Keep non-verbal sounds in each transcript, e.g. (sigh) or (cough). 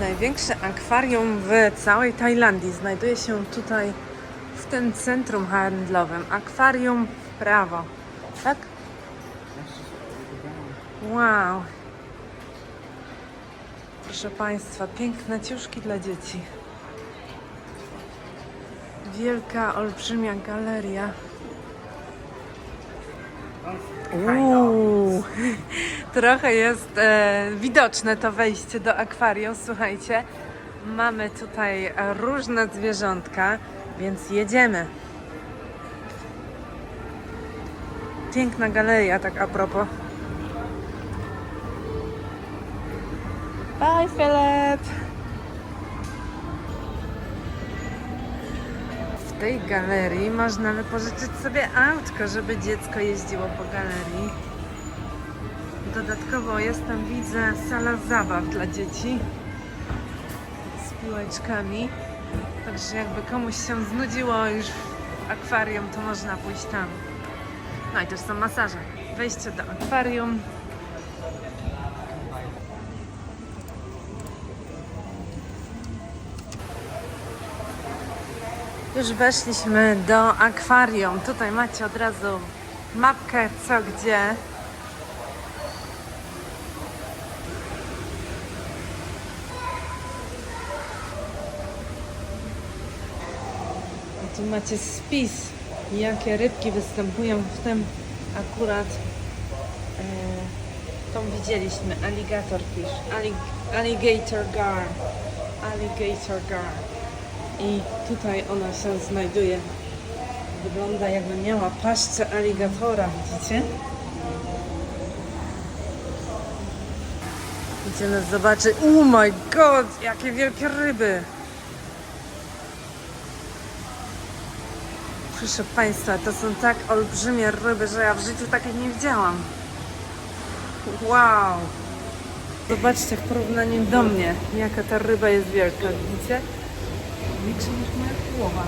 Największe akwarium w całej Tajlandii znajduje się tutaj w tym centrum handlowym. Akwarium w prawo. Tak? Wow. Proszę Państwa, piękne ciuszki dla dzieci. Wielka, olbrzymia galeria. Uuu, (laughs) trochę jest e, widoczne to wejście do akwarium. Słuchajcie, mamy tutaj różne zwierzątka, więc jedziemy. Piękna galeria, tak a propos. Bye, Philip! W tej galerii można wypożyczyć sobie autko, żeby dziecko jeździło po galerii. Dodatkowo jest tam, widzę, sala zabaw dla dzieci z piłeczkami. Także jakby komuś się znudziło już w akwarium, to można pójść tam. No i też są masaże. Wejście do akwarium. Już weszliśmy do akwarium. Tutaj macie od razu mapkę co gdzie. I tu macie spis, jakie rybki występują w tym akurat. E, tą widzieliśmy, alligator fish, allig, alligator gar, alligator gar. I tutaj ona się znajduje. Wygląda jakby miała paszczę aligatora, widzicie? Idziemy zobaczyć. Oh my god, jakie wielkie ryby! Proszę Państwa, to są tak olbrzymie ryby, że ja w życiu takich nie widziałam. Wow! Zobaczcie w porównaniu do mnie, jaka ta ryba jest wielka, widzicie? Większa niż moja głowa.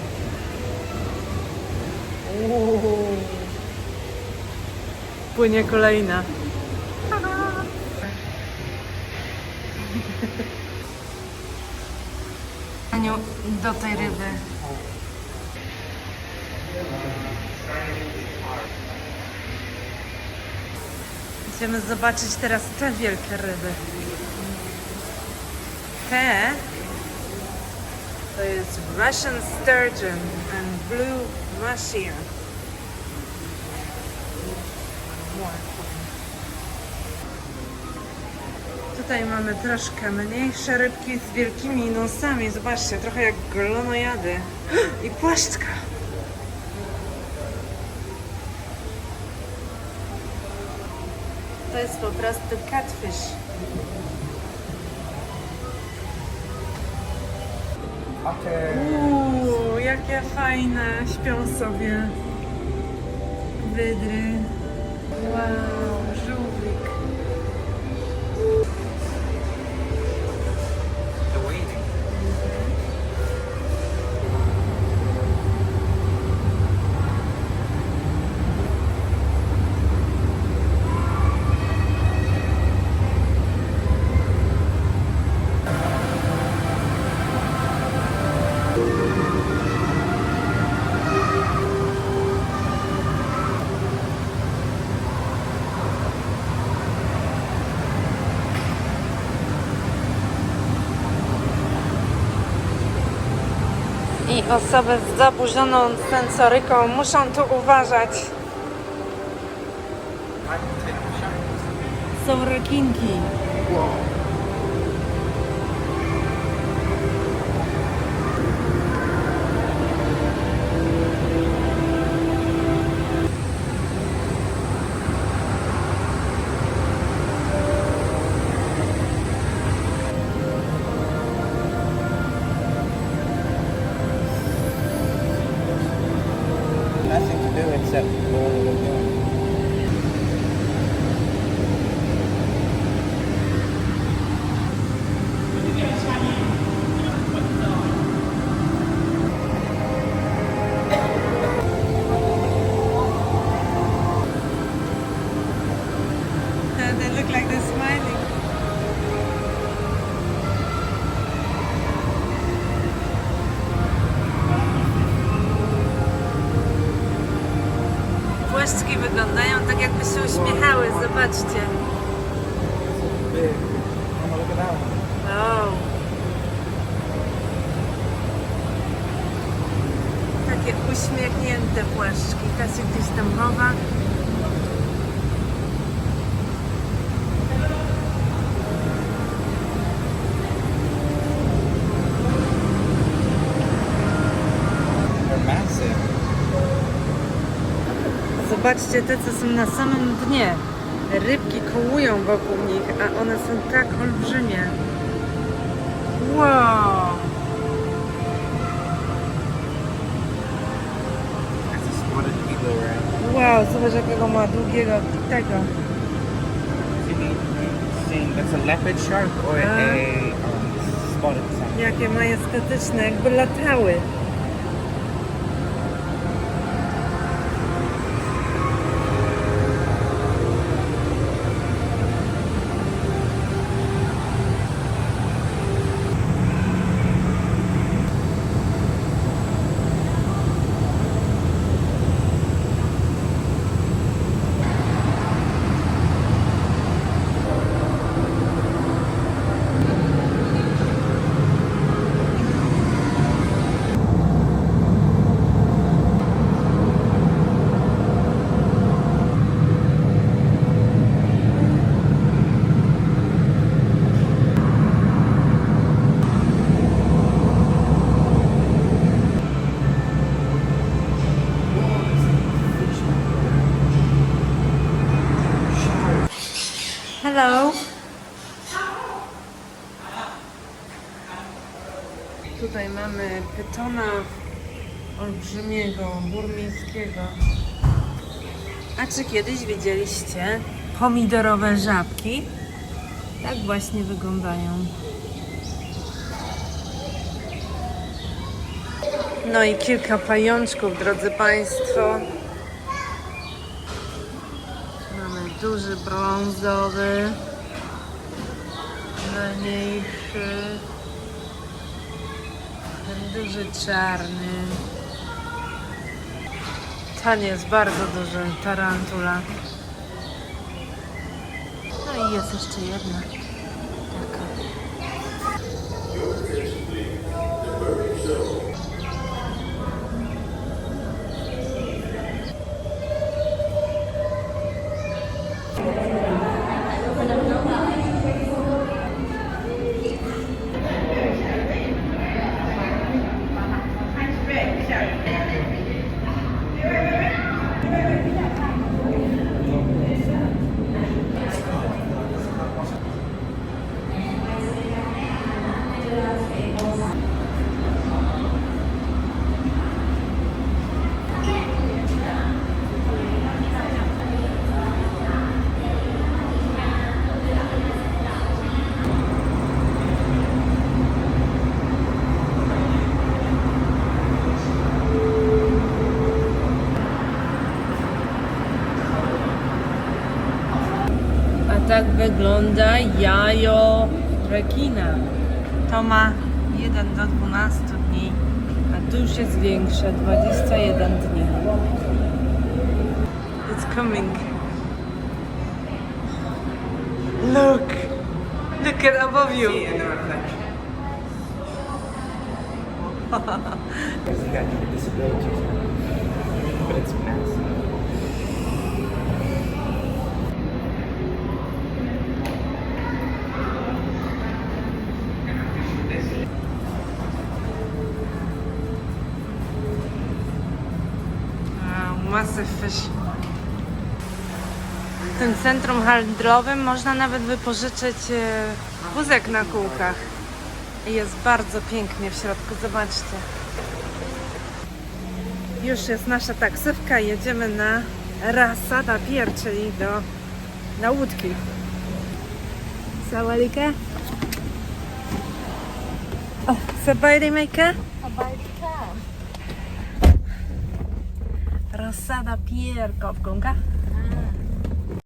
Uuu. Płynie kolejna. Aniu, do tej ryby. Idziemy zobaczyć teraz te wielkie ryby. Te jest Russian sturgeon and blue mahseer. Tutaj mamy troszkę mniejsze rybki z wielkimi nosami. Zobaczcie, trochę jak glonojady. (gasps) I płaszczka. To jest po prostu catfish. Uuu, jakie fajne, śpią sobie wydry. Osoby z zaburzoną sensoryką muszą tu uważać. Są rekinki. Nothing pouśmiechały, zobaczcie. O. Takie uśmiechnięte płaszczki. Kasia gdzieś tam chowa. They're massive. Zobaczcie te, co są na samym dnie. Rybki kołują wokół nich, a one są tak olbrzymie. Wow! A? Wow, zobacz jakiego ma długiego tego. That's a leopard shark or Ah. a um, spotted. Jakie majestetyczne, jakby latały. Hello. Tutaj mamy pytona olbrzymiego, burmińskiego. A czy kiedyś widzieliście pomidorowe żabki? Tak właśnie wyglądają. No i kilka pajączków, drodzy Państwo. Mamy duży brązowy, najmniejszy, ten duży czarny. Ten jest bardzo duży, tarantula. No i jest jeszcze jedna. Tak wygląda jajo rekina. To ma 1 do 12 dni, a tu już jest większe, 21 dni. It's coming. Look! Look at above you. (laughs) Disabilities, but it's massive. Massive fish. W tym centrum handlowym można nawet wypożyczyć e, wózek na kółkach. Jest bardzo pięknie w środku, zobaczcie. Już jest nasza taksówka, jedziemy na Rasada Pier, czyli do, na łódki. Sawalika? O? Calçada Pierre Copconca.